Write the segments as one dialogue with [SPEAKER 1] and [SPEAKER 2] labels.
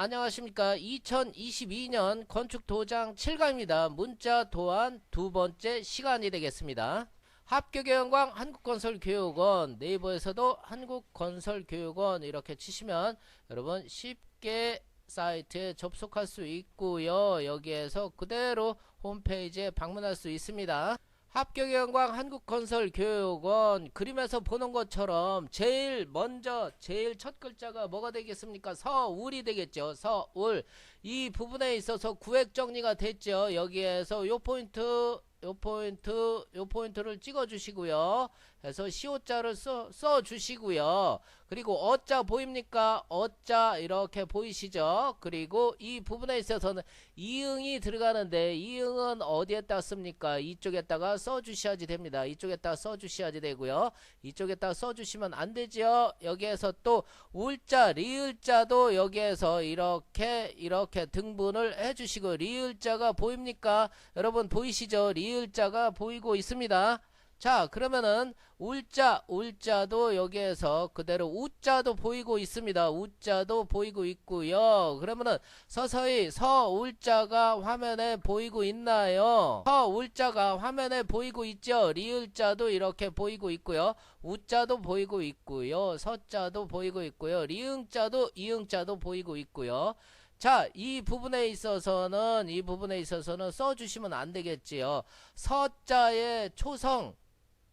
[SPEAKER 1] 안녕하십니까. 2022년 건축도장 7강입니다. 문자 도안 두 번째 시간이 되겠습니다. 합격의 영광 한국건설교육원 네이버에서도 한국건설교육원 이렇게 치시면 여러분 쉽게 사이트에 접속할 수 있고요. 여기에서 그대로 홈페이지에 방문할 수 있습니다 합격의 영광 한국건설 교육원 그림에서 보는 것처럼 제일 먼저 제일 첫 글자가 뭐가 되겠습니까? 서울이 되겠죠. 서울 이 부분에 있어서 구획 정리가 됐죠. 여기에서 요 포인트 요 포인트 요 포인트를 찍어 주시고요. 해서 시오자를 써, 써 주시고요. 그리고 어자 보입니까? 어자 이렇게 보이시죠? 그리고 이 부분에 있어서는 이응이 들어가는데 이응은 어디에다 씁니까? 이쪽에다가 써 주셔야지 됩니다. 이쪽에다 써 주셔야지 되고요. 이쪽에다 써 주시면 안 되죠. 여기에서 또 울자 리을자도 여기에서 이렇게 이렇게 등분을 해 주시고 리을자가 보입니까? 여러분 보이시죠? 리 을자가 보이고 있습니다. 자 그러면은 울자 울자도 여기에서 그대로 우자도 보이고 있습니다. 우자도 보이고 있고요. 그러면은 서서히 서울자가 화면에 보이고 있나요? 서울자가 화면에 보이고 있죠? 리을자도 이렇게 보이고 있고요. 우자도 보이고 있고요. 서자도 보이고 있고요. 리응자도 이응자도 보이고 있고요 자, 이 부분에 있어서는 이 부분에 있어서는 써 주시면 안 되겠지요. 서자의 초성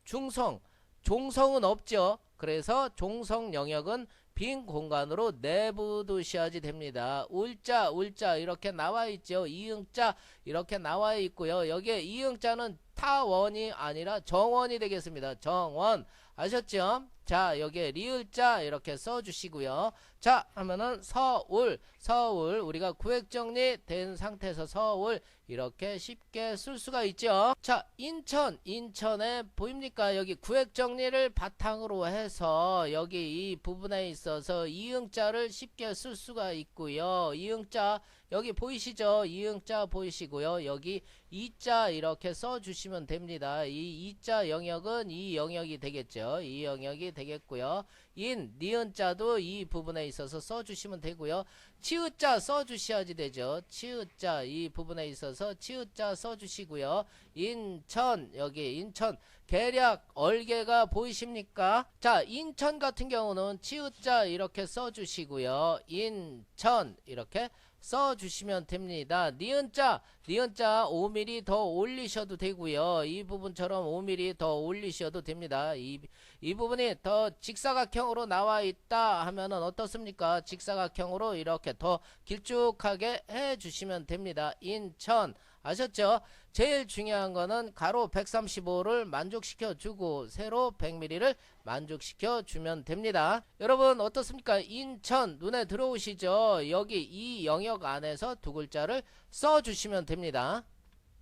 [SPEAKER 1] 중성, 종성은 없죠. 그래서 종성 영역은 빈 공간으로 내부두셔야지 됩니다. 울자, 울자 이렇게 나와 있죠. 이응자 이렇게 나와 있고요. 여기에 이응자는 타원이 아니라 정원이 되겠습니다. 정원 아셨죠? 자 여기에 리을자 이렇게 써주시고요. 자 하면은 서울 서울 우리가 구획 정리 된 상태에서 서울 이렇게 쉽게 쓸 수가 있죠. 자 인천 인천에 보입니까? 여기 구획 정리를 바탕으로 해서 여기 이 부분에 있어서 이응자를 쉽게 쓸 수가 있고요. 이응자 여기 보이시죠? 이응자 보이시고요. 여기 이자 이렇게 써주시면 됩니다. 이 이자 영역은 이 영역이 되겠죠. 이 영역이 되겠고요. 인, 니은자도 이 부분에 있어서 써주시면 되고요. 치읓자 써주셔야지 되죠. 치읓자 이 부분에 있어서 치읓자 써주시고요. 인천 여기 인천 계략 얼개가 보이십니까? 자 인천 같은 경우는 치읓자 이렇게 써주시고요. 인천 이렇게 써주시면 됩니다. 니은자, 니은자 5mm 더 올리셔도 되고요. 이 부분처럼 5mm 더 올리셔도 됩니다. 이, 이 부분이 더 직사각형으로 나와 있다 하면은 어떻습니까? 직사각형으로 이렇게 더 길쭉하게 해주시면 됩니다. 인천 아셨죠? 제일 중요한 거는 가로 135를 만족시켜 주고 세로 100mm를 만족시켜 주면 됩니다. 여러분 어떻습니까? 인천 눈에 들어오시죠? 여기 이 영역 안에서 두 글자를 써 주시면 됩니다.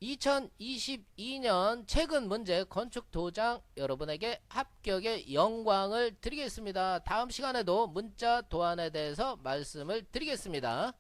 [SPEAKER 1] 2022년 최근 문제 건축 도장 여러분에게 합격의 영광을 드리겠습니다. 다음 시간에도 문자 도안에 대해서 말씀을 드리겠습니다.